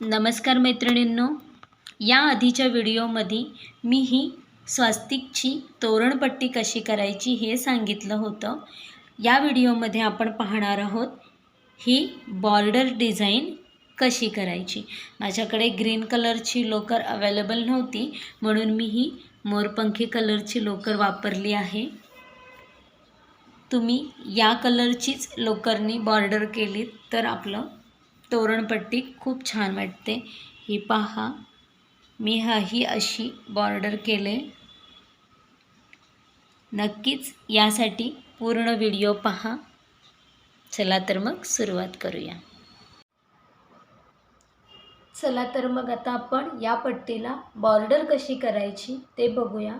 नमस्कार मैत्रिणींनो. या आधीच्या व्हिडिओमध्ये मी ही स्वास्तिकची तोरणपट्टी कशी करायची हे सांगितलं होतं. या व्हिडिओमध्ये आपण पाहणार आहोत ही बॉर्डर डिझाईन कशी करायची. माझ्याकडे ग्रीन कलरची लोकर अवेलेबल नव्हती म्हणून मी ही मोरपंखी कलरची लोकर वापरली आहे. तुम्ही या कलरचीच लोकरनी बॉर्डर केली तर आपलं तोरणपट्टी खूप छान वाटते. ही पहा. मी हा ही अशी बॉर्डर केले. नक्कीच यासाठी पूर्ण व्हिडिओ पहा. चला तर मग सुरुवात करूया. चला तर मग आता आपण या पट्टीला बॉर्डर कशी करायची ते बघूया.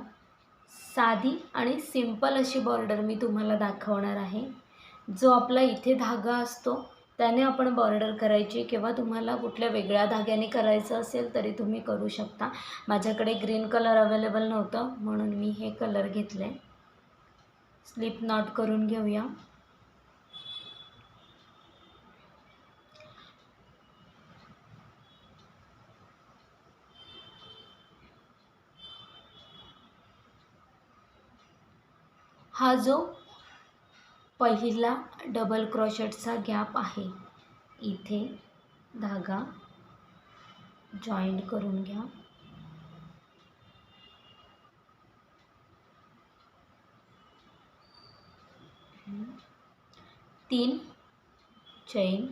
साधी आणि सिंपल अशी बॉर्डर मी तुम्हाला दाखवणार आहे. जो आपला इथे धागा असतो त्याने आपण बॉर्डर करायची किंवा तुम्हाला कुठल्या वेगळ्या धाग्याने करायचं असेल तरी तुम्ही करू शकता. माझ्याकडे ग्रीन कलर अवेलेबल नव्हतं म्हणून मी हे कलर घेतले. स्लिप नॉट करून घेऊया. हा जो पहिला डबल क्रॉशेटचा गॅप आहे. इथे धागा जॉईंट करून घ्या. तीन चैन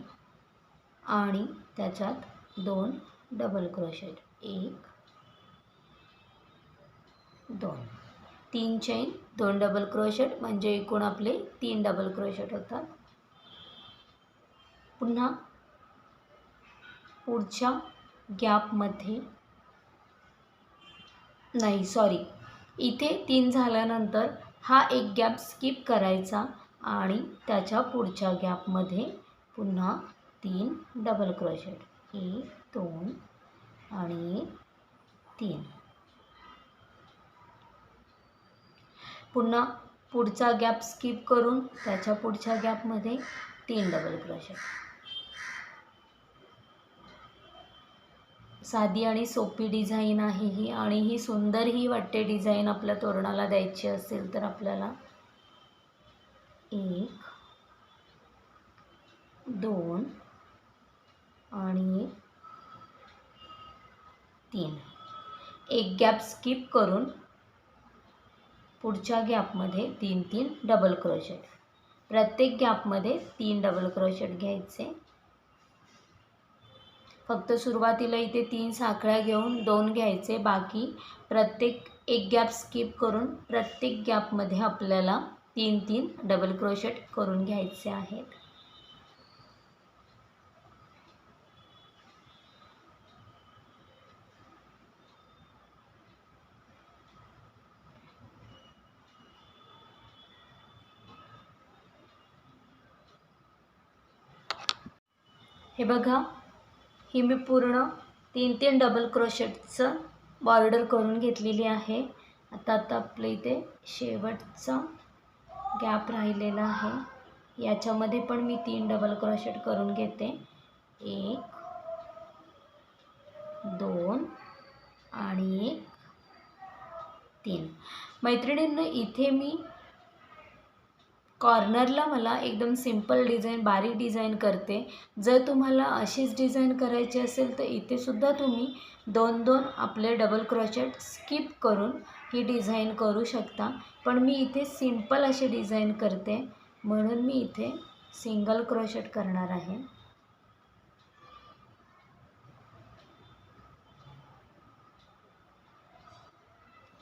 आणि त्याच्यात दोन डबल क्रोशेट एक दोन. तीन चैन दोन डबल क्रोशेट म्हणजे एकूण आपले तीन डबल क्रोशेट होतात. पुन्हा पुढच्या गॅपमध्ये नाही सॉरी इथे तीन झाल्यानंतर हा एक गॅप स्किप करायचा आणि त्याच्या पुढच्या गॅपमध्ये पुन्हा तीन डबल क्रोशेट एक दोन आणि तीन. पुन्हा पुढचा गॅप स्किप करून त्याच्या पुढच्या गॅपमध्ये तीन डबल क्रोशेट साधी आणि सोपी डिझाईन आहे ही आणि ही सुंदरही वाटते डिझाईन आपल्या तोरणाला द्यायची असेल तर आपल्याला एक दोन आणि तीन. एक गॅप स्किप करून पुढच्या गॅपमध्ये तीन तीन डबल क्रोशेट प्रत्येक गॅपमध्ये तीन डबल क्रोशेट घ्यायचे. फक्त सुरुवातीला इथे तीन साखळ्या घेऊन दोन घ्यायचे. बाकी प्रत्येक एक गॅप स्किप करून प्रत्येक गॅपमध्ये आपल्याला तीन तीन डबल क्रोशेट करून घ्यायचे आहेत. हे बघा. ही मी पूर्ण तीन तीन डबल क्रोशेटचं बॉर्डर करून घेतलेली आहे. आता आता आपलं इथे शेवटचा गॅप राहिलेला आहे. याच्यामध्ये पण मी तीन डबल क्रोशेट करून घेते. एक दोन आणि एक तीन. मैत्रिणींना इथे मी कॉर्नरला मला एकदम सिंपल डिझाईन बारीक डिझाईन करते. जर तुम्हाला अशीच डिझाईन करायची असेल तर इथेसुद्धा तुम्ही दोन दोन आपले डबल क्रोशेट स्किप करून ही डिझाईन करू शकता. पण मी इथे सिंपल अशी डिझाईन करते. म्हणून मी इथे सिंगल क्रोशेट करणार आहे.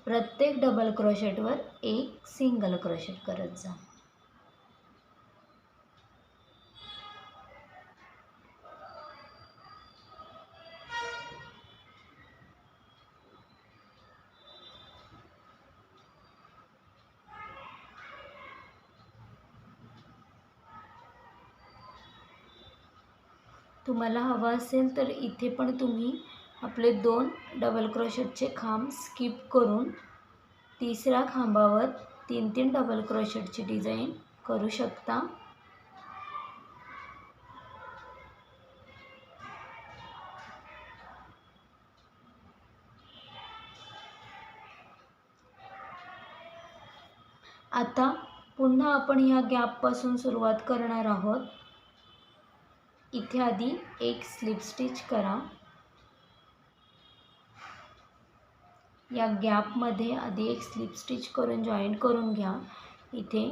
प्रत्येक डबल क्रोशेटवर एक सिंगल क्रोशेट करत जा. तुम्हाला हवा असेल तर इथे पण तुम्ही आपले दोन डबल क्रोशेटचे खांब स्किप करून तिसऱ्या खांबावर तीन तीन डबल क्रोशेटची डिझाईन करू शकता. आता पुन्हा आपण ह्या गॅपपासून सुरुवात करणार आहोत. इथे आधी एक स्लिप स्टिच करा. या गॅपमध्ये आधी एक स्लिप स्टिच करून जॉईंट करून घ्या. इथे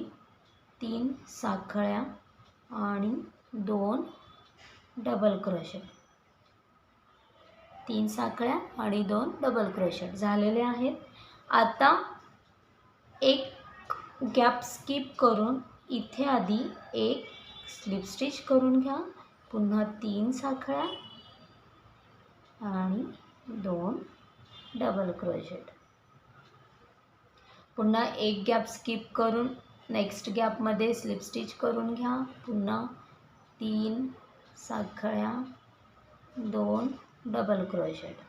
तीन साखळ्या आणि दोन डबल क्रोशेट तीन साखळ्या आणि दोन डबल क्रोशेट झालेले आहेत. आता एक गॅप स्किप करून इथे आधी एक स्लिप स्टिच करून घ्या. पुन्हा तीन साखळ्या आणि दोन डबल क्रोशेट पुन्हा एक गॅप स्किप करून नेक्स्ट गॅपमध्ये स्लिप स्टिच करून घ्या. पुन्हा तीन साखळ्या दोन डबल क्रोशेट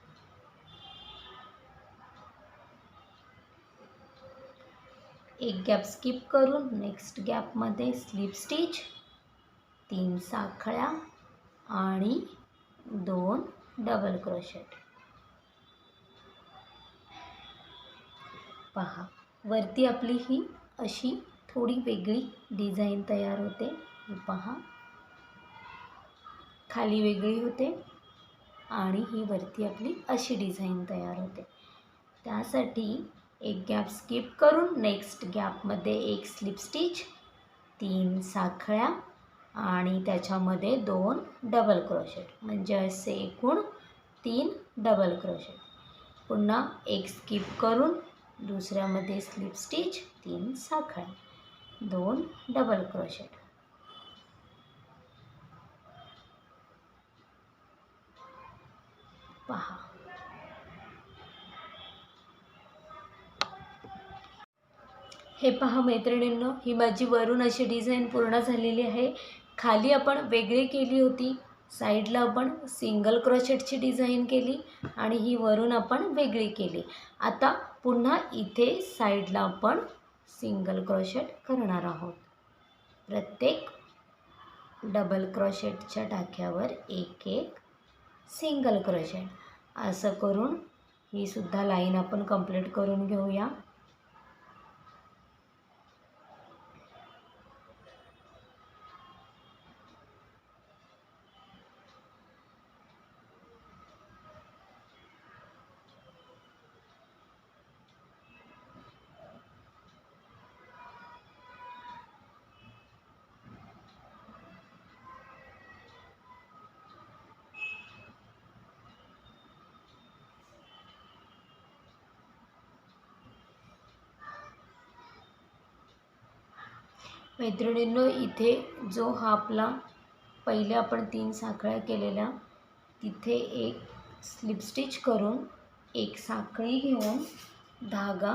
एक गॅप स्किप करून नेक्स्ट गॅपमध्ये स्लिप स्टिच तीन साखळ्या आणि दोन डबल क्रोशेट पहा वरती आपली ही अशी थोडी वेगळी डिझाईन तयार होते. पहा. खाली वेगळी होते आणि ही वरती आपली अशी डिझाईन तयार होते. त्यासाठी एक गॅप स्किप करून नेक्स्ट गॅपमध्ये एक स्लिप स्टिच तीन साखळ्या आणि त्याच्यामध्ये दोन डबल क्रोशेट म्हणजे असे एकूण तीन डबल क्रोशेट पुन्हा एक स्किप करून दुसऱ्यामध्ये स्लिप स्टिच तीन साखळ्या दोन डबल क्रोशेट पहा. हे पहा मैत्रिणींनो ही माझी वरून अशी डिझाईन पूर्ण झालेली आहे. खाली आपण वेगळी केली होती. साईडला आपण सिंगल क्रोशेटची डिझाईन केली आणि ही वरून आपण वेगळी केली. आता पुन्हा इथे साईडला आपण सिंगल क्रोशेट करणार आहोत. प्रत्येक डबल क्रोशेटच्या टाक्यावर एक एक सिंगल क्रोशेट. असं करून ही सुद्धा लाईन आपण कंप्लीट करून घेऊया. मैत्रिणींनो इथे जो हा आपला पहिले आपण तीन साखळ्या केलेल्या तिथे एक स्लिप स्टिच करून एक साखळी घेऊन धागा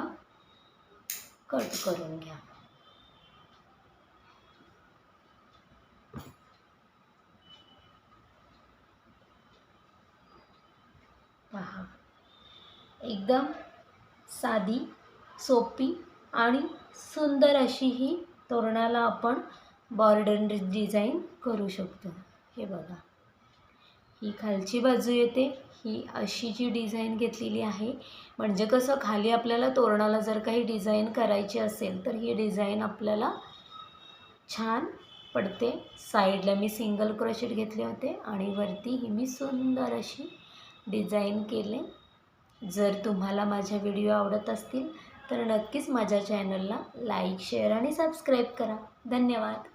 कट करून घ्या. पहा. एकदम साधी सोपी आणि सुंदर अशी ही तोरणाला आपण बॉर्डर डिझाईन करू शकतो. हे बघा. ही खालची बाजू येते. ही अशी जी डिझाईन घेतलेली आहे म्हणजे कसं खाली आपल्याला तोरणाला जर काही डिझाईन करायची असेल तर ही डिझाईन आपल्याला छान पडते. साईडला मी सिंगल क्रोशेट घेतले होते आणि वरती ही मी सुंदर अशी डिझाईन केले. जर तुम्हाला माझ्या व्हिडिओ आवडत असतील तर नक्कीच माझ्या चॅनलला लाईक शेअर आणि सबस्क्राईब करा. धन्यवाद.